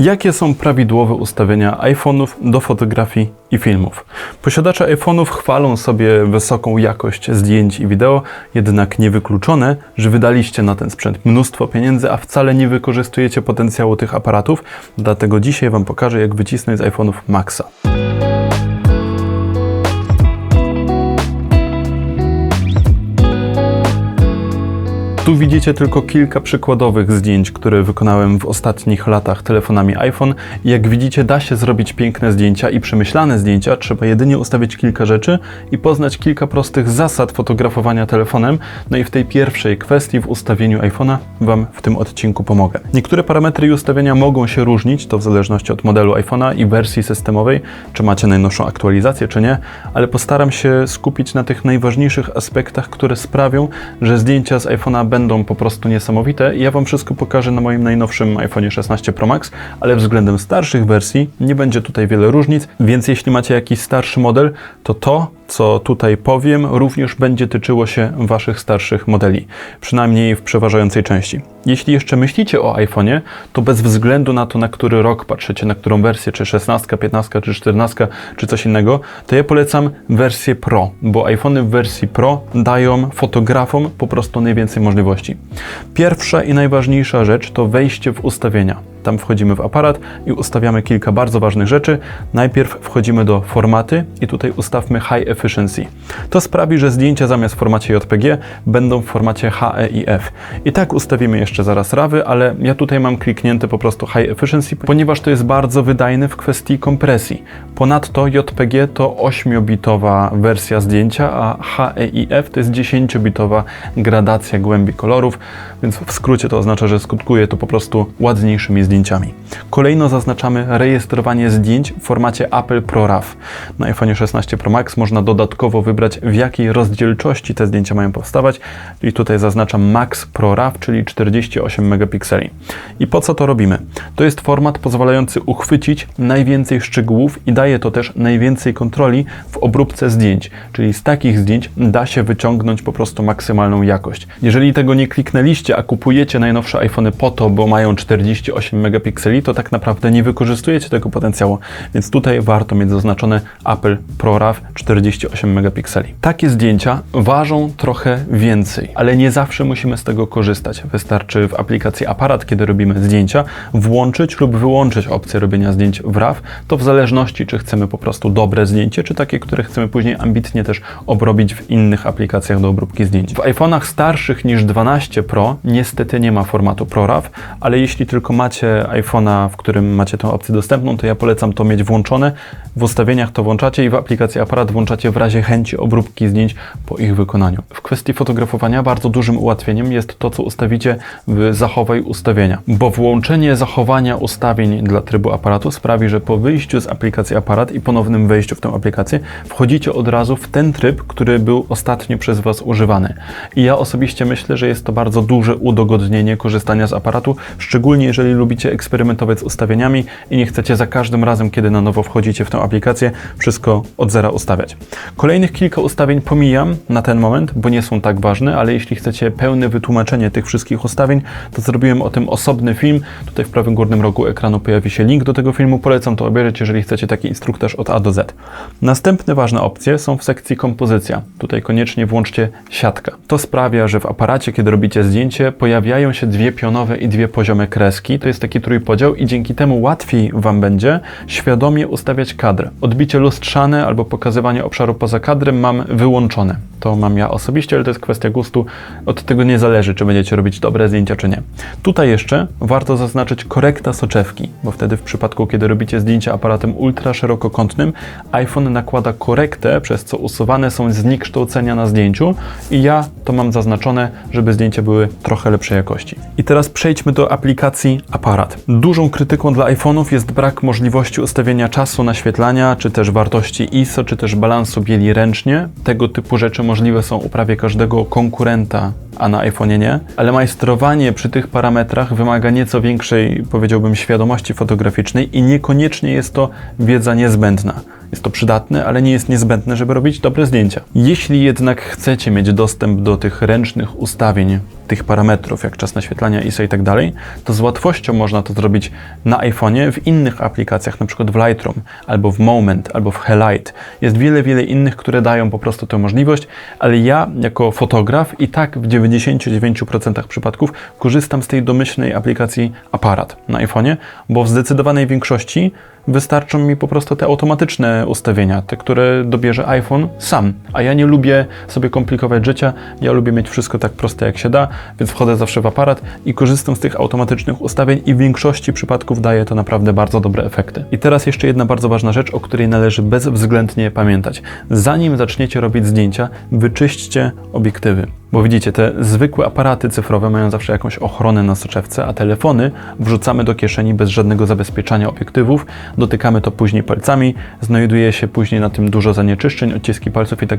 Jakie są prawidłowe ustawienia iPhone'ów do fotografii i filmów? Posiadacze iPhone'ów chwalą sobie wysoką jakość zdjęć i wideo, jednak niewykluczone, że wydaliście na ten sprzęt mnóstwo pieniędzy, a wcale nie wykorzystujecie potencjału tych aparatów. Dlatego dzisiaj Wam pokażę, jak wycisnąć z iPhone'ów Maxa. Tu widzicie tylko kilka przykładowych zdjęć, które wykonałem w ostatnich latach telefonami iPhone. Jak widzicie, da się zrobić piękne zdjęcia i przemyślane zdjęcia. Trzeba jedynie ustawić kilka rzeczy i poznać kilka prostych zasad fotografowania telefonem. No i w tej pierwszej kwestii, w ustawieniu iPhone'a, Wam w tym odcinku pomogę. Niektóre parametry i ustawienia mogą się różnić, to w zależności od modelu iPhone'a i wersji systemowej, czy macie najnowszą aktualizację, czy nie, ale postaram się skupić na tych najważniejszych aspektach, które sprawią, że zdjęcia z iPhone'a będą po prostu niesamowite. I ja Wam wszystko pokażę na moim najnowszym iPhone 16 Pro Max, ale względem starszych wersji nie będzie tutaj wiele różnic, więc jeśli macie jakiś starszy model, to to, co tutaj powiem, również będzie tyczyło się Waszych starszych modeli, przynajmniej w przeważającej części. Jeśli jeszcze myślicie o iPhone'ie, to bez względu na to, na który rok patrzycie, na którą wersję, czy 16, 15, czy 14, czy coś innego, to ja polecam wersję Pro, bo iPhony w wersji Pro dają fotografom po prostu najwięcej możliwości. Pierwsza i najważniejsza rzecz to wejście w ustawienia. Tam wchodzimy w aparat i ustawiamy kilka bardzo ważnych rzeczy. Najpierw wchodzimy do formaty i tutaj ustawmy High Efficiency. To sprawi, że zdjęcia zamiast w formacie JPG będą w formacie HEIF. I tak ustawimy jeszcze zaraz rawy, ale ja tutaj mam kliknięte po prostu High Efficiency, ponieważ to jest bardzo wydajne w kwestii kompresji. Ponadto JPG to 8-bitowa wersja zdjęcia, a HEIF to jest 10-bitowa gradacja głębi kolorów, więc w skrócie to oznacza, że skutkuje to po prostu ładniejszymi zdjęciami. Kolejno zaznaczamy rejestrowanie zdjęć w formacie Apple ProRAW. Na iPhone 16 Pro Max można dodatkowo wybrać w jakiej rozdzielczości te zdjęcia mają powstawać i tutaj zaznaczam Max ProRAW, czyli 48 megapikseli. I po co to robimy? To jest format pozwalający uchwycić najwięcej szczegółów i daje to też najwięcej kontroli w obróbce zdjęć, czyli z takich zdjęć da się wyciągnąć po prostu maksymalną jakość. Jeżeli tego nie kliknęliście, a kupujecie najnowsze iPhony po to, bo mają 48 megapikseli, to tak naprawdę nie wykorzystujecie tego potencjału, więc tutaj warto mieć zaznaczone Apple ProRAW 48 megapikseli. Takie zdjęcia ważą trochę więcej, ale nie zawsze musimy z tego korzystać. Wystarczy w aplikacji aparat, kiedy robimy zdjęcia, włączyć lub wyłączyć opcję robienia zdjęć w RAW, to w zależności czy chcemy po prostu dobre zdjęcie, czy takie, które chcemy później ambitnie też obrobić w innych aplikacjach do obróbki zdjęć. W iPhone'ach starszych niż 12 Pro niestety nie ma formatu ProRAW, ale jeśli tylko macie iPhone'a, w którym macie tę opcję dostępną, to ja polecam to mieć włączone. W ustawieniach to włączacie i w aplikacji aparat włączacie w razie chęci obróbki zdjęć po ich wykonaniu. W kwestii fotografowania bardzo dużym ułatwieniem jest to, co ustawicie w zachowaj ustawienia, bo włączenie zachowania ustawień dla trybu aparatu sprawi, że po wyjściu z aplikacji aparat i ponownym wejściu w tę aplikację wchodzicie od razu w ten tryb, który był ostatnio przez Was używany. I ja osobiście myślę, że jest to bardzo duże udogodnienie korzystania z aparatu, szczególnie jeżeli lubicie eksperymentować z ustawieniami i nie chcecie za każdym razem, kiedy na nowo wchodzicie w tę aplikację, wszystko od zera ustawiać. Kolejnych kilka ustawień pomijam na ten moment, bo nie są tak ważne, ale jeśli chcecie pełne wytłumaczenie tych wszystkich ustawień, to zrobiłem o tym osobny film. Tutaj w prawym górnym rogu ekranu pojawi się link do tego filmu. Polecam to obejrzeć, jeżeli chcecie taki instruktaż od A do Z. Następne ważne opcje są w sekcji kompozycja. Tutaj koniecznie włączcie siatka. To sprawia, że w aparacie, kiedy robicie zdjęcie, pojawiają się dwie pionowe i dwie poziome kreski. To jest taki trójpodział i dzięki temu łatwiej Wam będzie świadomie ustawiać kadr. Odbicie lustrzane albo pokazywanie obszaru poza kadrem mam wyłączone. To mam ja osobiście, ale to jest kwestia gustu. Od tego nie zależy, czy będziecie robić dobre zdjęcia, czy nie. Tutaj jeszcze warto zaznaczyć korekta soczewki, bo wtedy w przypadku, kiedy robicie zdjęcia aparatem ultra szerokokątnym, iPhone nakłada korektę, przez co usuwane są zniekształcenia na zdjęciu i ja to mam zaznaczone, żeby zdjęcia były trochę lepszej jakości. I teraz przejdźmy do aplikacji aparat. Dużą krytyką dla iPhone'ów jest brak możliwości ustawienia czasu naświetlania, czy też wartości ISO, czy też balansu bieli ręcznie. Tego typu rzeczy możliwe są u prawie każdego konkurenta, a na iPhone'ie nie. Ale majstrowanie przy tych parametrach wymaga nieco większej, powiedziałbym, świadomości fotograficznej i niekoniecznie jest to wiedza niezbędna. Jest to przydatne, ale nie jest niezbędne, żeby robić dobre zdjęcia. Jeśli jednak chcecie mieć dostęp do tych ręcznych ustawień, tych parametrów, jak czas naświetlania ISO i tak dalej, to z łatwością można to zrobić na iPhone'ie w innych aplikacjach, przykład w Lightroom, albo w Moment, albo w Highlight. Jest wiele, wiele innych, które dają po prostu tę możliwość, ale ja jako fotograf i tak w 99% przypadków korzystam z tej domyślnej aplikacji Aparat na iPhone'ie, bo w zdecydowanej większości wystarczą mi po prostu te automatyczne ustawienia, te, które dobierze iPhone sam. A ja nie lubię sobie komplikować życia, ja lubię mieć wszystko tak proste jak się da, więc wchodzę zawsze w aparat i korzystam z tych automatycznych ustawień i w większości przypadków daje to naprawdę bardzo dobre efekty. I teraz jeszcze jedna bardzo ważna rzecz, o której należy bezwzględnie pamiętać. Zanim zaczniecie robić zdjęcia, wyczyśćcie obiektywy. Bo widzicie, te zwykłe aparaty cyfrowe mają zawsze jakąś ochronę na soczewce, a telefony wrzucamy do kieszeni bez żadnego zabezpieczania obiektywów, dotykamy to później palcami, znajduje się później na tym dużo zanieczyszczeń, odciski palców i tak.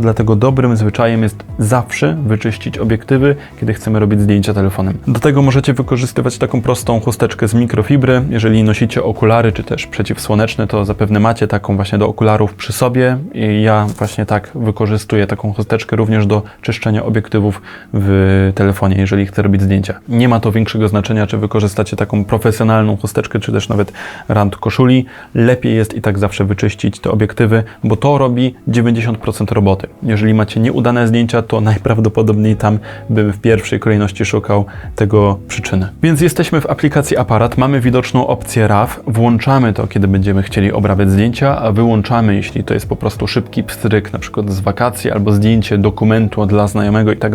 Dlatego dobrym zwyczajem jest zawsze wyczyścić obiektywy, kiedy chcemy robić zdjęcia telefonem. Do tego możecie wykorzystywać taką prostą chusteczkę z mikrofibry. Jeżeli nosicie okulary czy też przeciwsłoneczne, to zapewne macie taką właśnie do okularów przy sobie. I ja właśnie tak wykorzystuję taką chusteczkę również do czyszczenia obiektywów w telefonie, jeżeli chcę robić zdjęcia. Nie ma to większego znaczenia, czy wykorzystacie taką profesjonalną chusteczkę, czy też nawet rand koszuli. Lepiej jest i tak zawsze wyczyścić te obiektywy, bo to robi 90% roboty. Jeżeli macie nieudane zdjęcia, to najprawdopodobniej tam bym w pierwszej kolejności szukał tego przyczyny. Więc jesteśmy w aplikacji aparat, mamy widoczną opcję RAW, włączamy to, kiedy będziemy chcieli obrabiać zdjęcia, a wyłączamy, jeśli to jest po prostu szybki pstryk, na przykład z wakacji, albo zdjęcie dokumentu dla znajomego i tak.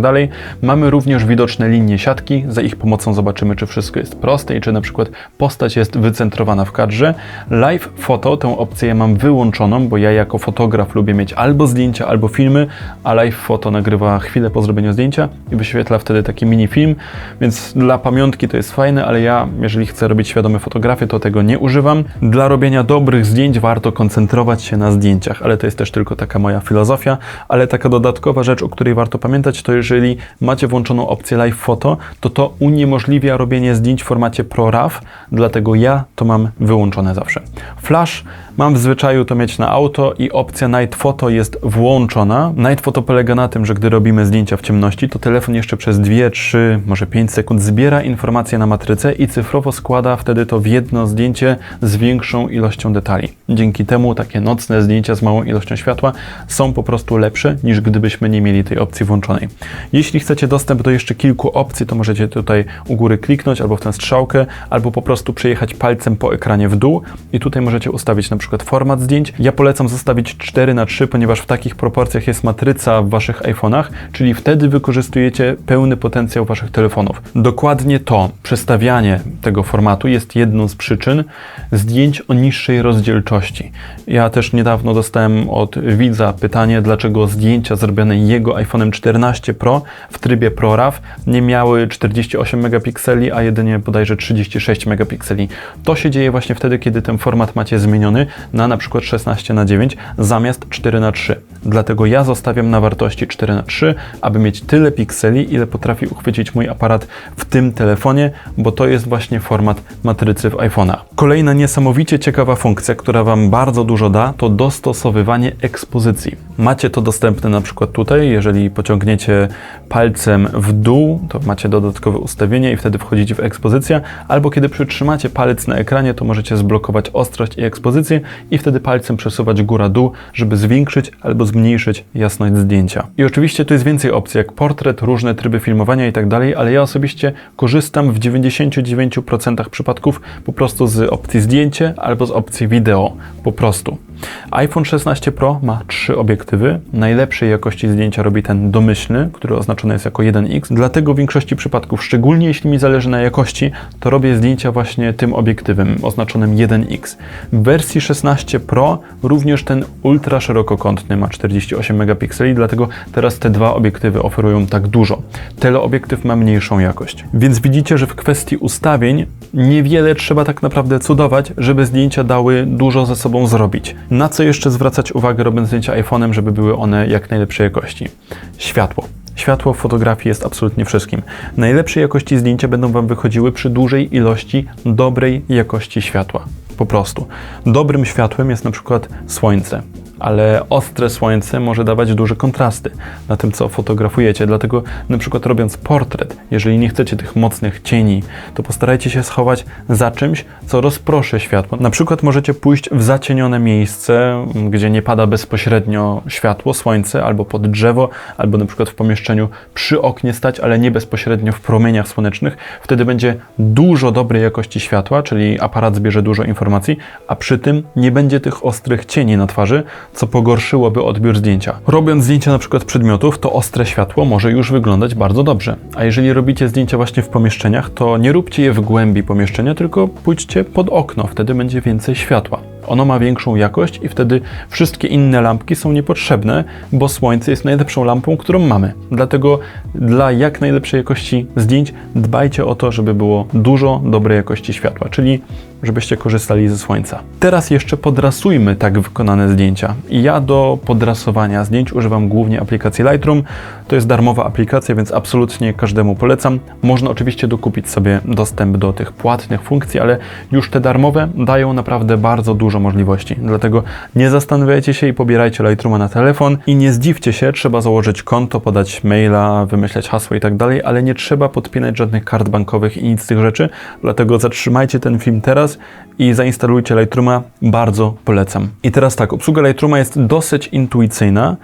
Mamy również widoczne linie siatki, za ich pomocą zobaczymy, czy wszystko jest proste i czy na przykład postać jest wycentrowana w kadrze. Live Photo, tę opcję ja mam wyłączoną, bo ja jako fotograf lubię mieć albo zdjęcia, albo filmy, a Live Photo nagrywa chwilę po zrobieniu zdjęcia i wyświetla wtedy taki mini film, więc dla pamiątki to jest fajne, ale ja, jeżeli chcę robić świadome fotografie, to tego nie używam. Dla robienia dobrych zdjęć warto koncentrować się na zdjęciach, ale to jest też tylko taka moja filozofia, ale taka dodatkowa rzecz, o której warto pamiętać, to jeżeli macie włączoną opcję Live Photo, to to uniemożliwia robienie zdjęć w formacie ProRAW, dlatego ja to mam wyłączone zawsze. Flash mam w zwyczaju to mieć na auto i opcja Night Photo jest włączona. Night Photo polega na tym, że gdy robimy zdjęcia w ciemności, to telefon jeszcze przez 2, 3, może 5 sekund zbiera informacje na matrycę i cyfrowo składa wtedy to w jedno zdjęcie z większą ilością detali. Dzięki temu takie nocne zdjęcia z małą ilością światła są po prostu lepsze niż gdybyśmy nie mieli tej opcji włączonej. Jeśli chcecie dostęp do jeszcze kilku opcji, to możecie tutaj u góry kliknąć albo w tę strzałkę, albo po prostu przejechać palcem po ekranie w dół i tutaj możecie ustawić na przykład format zdjęć. Ja polecam zostawić 4 na 3 ponieważ w takich proporcjach jest matryca w waszych iPhone'ach, czyli wtedy wykorzystujecie pełny potencjał waszych telefonów. Dokładnie to przestawianie tego formatu jest jedną z przyczyn zdjęć o niższej rozdzielczości. Ja też niedawno dostałem od widza pytanie, dlaczego zdjęcia zrobione jego iPhone'em 14 Pro w trybie ProRAW nie miały 48 megapikseli, a jedynie bodajże 36 megapikseli. To się dzieje właśnie wtedy, kiedy ten format macie zmieniony na na przykład 16 na 9 zamiast 4 na 3. Dlatego ja zostawiam na wartości 4 na 3, aby mieć tyle pikseli, ile potrafi uchwycić mój aparat w tym telefonie, bo to jest właśnie format matrycy w iPhone'ach. Kolejna niesamowicie ciekawa funkcja, która Wam bardzo dużo da, to dostosowywanie ekspozycji. Macie to dostępne na przykład tutaj, jeżeli pociągniecie palcem w dół, to macie dodatkowe ustawienie i wtedy wchodzicie w ekspozycję, albo kiedy przytrzymacie palec na ekranie, to możecie zblokować ostrość i ekspozycję i wtedy palcem przesuwać góra-dół, żeby zwiększyć albo zmniejszyć jasność zdjęcia. I oczywiście tu jest więcej opcji, jak portret, różne tryby filmowania i tak dalej, ale ja osobiście korzystam w 99% przypadków po prostu z opcji zdjęcie albo z opcji wideo. Po prostu. iPhone 16 Pro ma trzy obiektywy. Najlepszej jakości zdjęcia robi ten domyślny, który oznaczony jest jako 1x. Dlatego w większości przypadków, szczególnie jeśli mi zależy na jakości, to robię zdjęcia właśnie tym obiektywem oznaczonym 1x. W wersji 16 Pro również ten ultra szerokokątny ma 48 megapikseli, dlatego teraz te dwa obiektywy oferują tak dużo. Teleobiektyw ma mniejszą jakość. Więc widzicie, że w kwestii ustawień niewiele trzeba tak naprawdę cudować, żeby zdjęcia dały dużo ze sobą zrobić. Na co jeszcze zwracać uwagę robiąc zdjęcia iPhone'em, żeby były one jak najlepszej jakości? Światło. Światło w fotografii jest absolutnie wszystkim. Najlepszej jakości zdjęcia będą Wam wychodziły przy dużej ilości dobrej jakości światła. Po prostu. Dobrym światłem jest na przykład słońce, ale ostre słońce może dawać duże kontrasty na tym, co fotografujecie. Dlatego na przykład robiąc portret, jeżeli nie chcecie tych mocnych cieni, to postarajcie się schować za czymś, co rozproszy światło. Na przykład możecie pójść w zacienione miejsce, gdzie nie pada bezpośrednio światło, słońce, albo pod drzewo, albo na przykład w pomieszczeniu przy oknie stać, ale nie bezpośrednio w promieniach słonecznych. Wtedy będzie dużo dobrej jakości światła, czyli aparat zbierze dużo informacji, a przy tym nie będzie tych ostrych cieni na twarzy, co pogorszyłoby odbiór zdjęcia. Robiąc zdjęcia na przykład przedmiotów, to ostre światło może już wyglądać bardzo dobrze. A jeżeli robicie zdjęcia właśnie w pomieszczeniach, to nie róbcie je w głębi pomieszczenia, tylko pójdźcie pod okno, wtedy będzie więcej światła. Ono ma większą jakość i wtedy wszystkie inne lampki są niepotrzebne, bo słońce jest najlepszą lampą, którą mamy. Dlatego dla jak najlepszej jakości zdjęć dbajcie o to, żeby było dużo dobrej jakości światła, czyli żebyście korzystali ze słońca. Teraz jeszcze podrasujmy tak wykonane zdjęcia. I ja do podrasowania zdjęć używam głównie aplikacji Lightroom. To jest darmowa aplikacja, więc absolutnie każdemu polecam. Można oczywiście dokupić sobie dostęp do tych płatnych funkcji, ale już te darmowe dają naprawdę bardzo dużo możliwości. Dlatego nie zastanawiajcie się i pobierajcie Lightrooma na telefon i nie zdziwcie się, trzeba założyć konto, podać maila, wymyślać hasło i tak dalej, ale nie trzeba podpinać żadnych kart bankowych i nic z tych rzeczy. Dlatego zatrzymajcie ten film teraz i zainstalujcie Lightrooma. Bardzo polecam. I teraz tak, obsługa Lightrooma jest dosyć intuicyjna,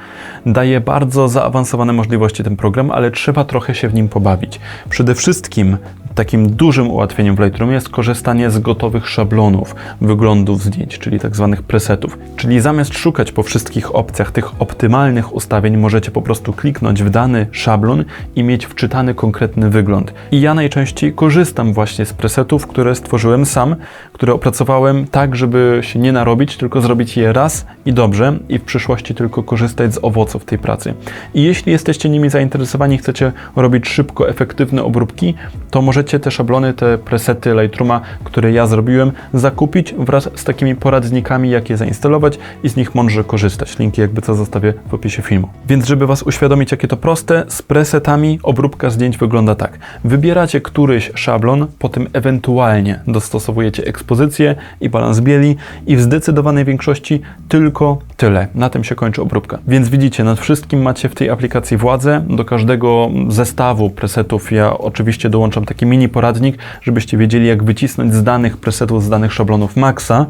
daje bardzo zaawansowane możliwości ten program, ale trzeba trochę się w nim pobawić. Przede wszystkim takim dużym ułatwieniem w Lightroomie jest korzystanie z gotowych szablonów wyglądów zdjęć, czyli tak zwanych presetów. Czyli zamiast szukać po wszystkich opcjach tych optymalnych ustawień, możecie po prostu kliknąć w dany szablon i mieć wczytany konkretny wygląd. I ja najczęściej korzystam właśnie z presetów, które stworzyłem sam, które opracowałem tak, żeby się nie narobić, tylko zrobić je raz i dobrze i w przyszłości tylko korzystać z owoców tej pracy. I jeśli jesteście nimi zainteresowani, chcecie robić szybko, efektywne obróbki, to możecie te szablony, te presety Lightrooma, które ja zrobiłem, zakupić wraz z takimi poradnikami, jak je zainstalować i z nich mądrze korzystać. Linki jakby co zostawię w opisie filmu. Więc żeby Was uświadomić, jakie to proste, z presetami obróbka zdjęć wygląda tak. Wybieracie któryś szablon, potem ewentualnie dostosowujecie ekspozycję i balans bieli i w zdecydowanej większości tylko tyle. Na tym się kończy obróbka. Więc widzicie, nad wszystkim macie w tej aplikacji władzę. Do każdego zestawu presetów ja oczywiście dołączam taki mini poradnik, żebyście wiedzieli, jak wycisnąć z danych presetów, z danych szablonów maksa.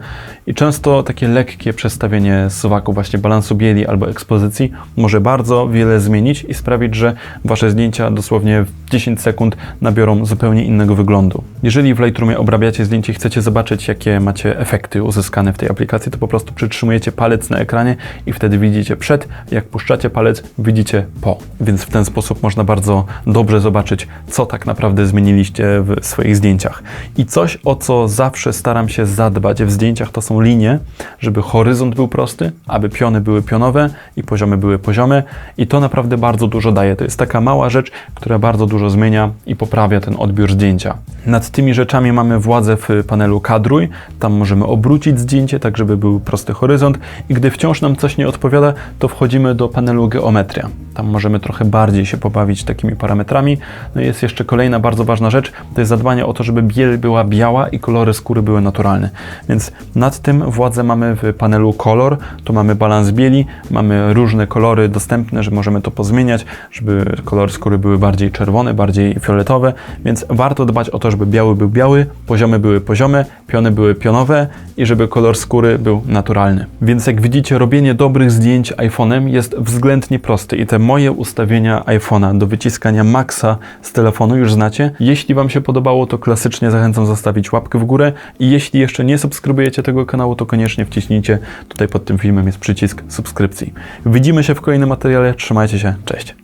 I często takie lekkie przestawienie suwaku, właśnie balansu bieli albo ekspozycji może bardzo wiele zmienić i sprawić, że wasze zdjęcia dosłownie w 10 sekund nabiorą zupełnie innego wyglądu. Jeżeli w Lightroomie obrabiacie zdjęcie i chcecie zobaczyć, jakie macie efekty uzyskane w tej aplikacji, to po prostu przytrzymujecie palec na ekranie i wtedy widzicie przed, jak puszczacie palec, widzicie po. Więc w ten sposób można bardzo dobrze zobaczyć, co tak naprawdę zmieniliście w swoich zdjęciach. I coś, o co zawsze staram się zadbać w zdjęciach, to są linie, żeby horyzont był prosty, aby piony były pionowe i poziomy były poziome. I to naprawdę bardzo dużo daje. To jest taka mała rzecz, która bardzo dużo zmienia i poprawia ten odbiór zdjęcia. Nad tymi rzeczami mamy władzę w panelu kadruj. Tam możemy obrócić zdjęcie, tak żeby był prosty horyzont. I gdy wciąż nam coś nie odpowiada, to wchodzimy do panelu geometria. Tam możemy trochę bardziej się pobawić takimi parametrami. No i jest jeszcze kolejna bardzo ważna rzecz, to jest zadbanie o to, żeby biel była biała i kolory skóry były naturalne. Więc nad tym władzę mamy w panelu kolor, tu mamy balans bieli, mamy różne kolory dostępne, że możemy to pozmieniać, żeby kolory skóry były bardziej czerwone, bardziej fioletowe, więc warto dbać o to, żeby biały był biały, poziomy były poziome, piony były pionowe i żeby kolor skóry był naturalny. Więc jak widzicie, robienie dobrych zdjęć iPhone'em jest względnie proste i te moje ustawienia iPhone'a do wyciskania maksa z telefonu już znacie. Jeśli Wam się podobało, to klasycznie zachęcam zostawić łapkę w górę i jeśli jeszcze nie subskrybujecie tego kanału, to koniecznie wciśnijcie. Tutaj pod tym filmem jest przycisk subskrypcji. Widzimy się w kolejnym materiale. Trzymajcie się. Cześć.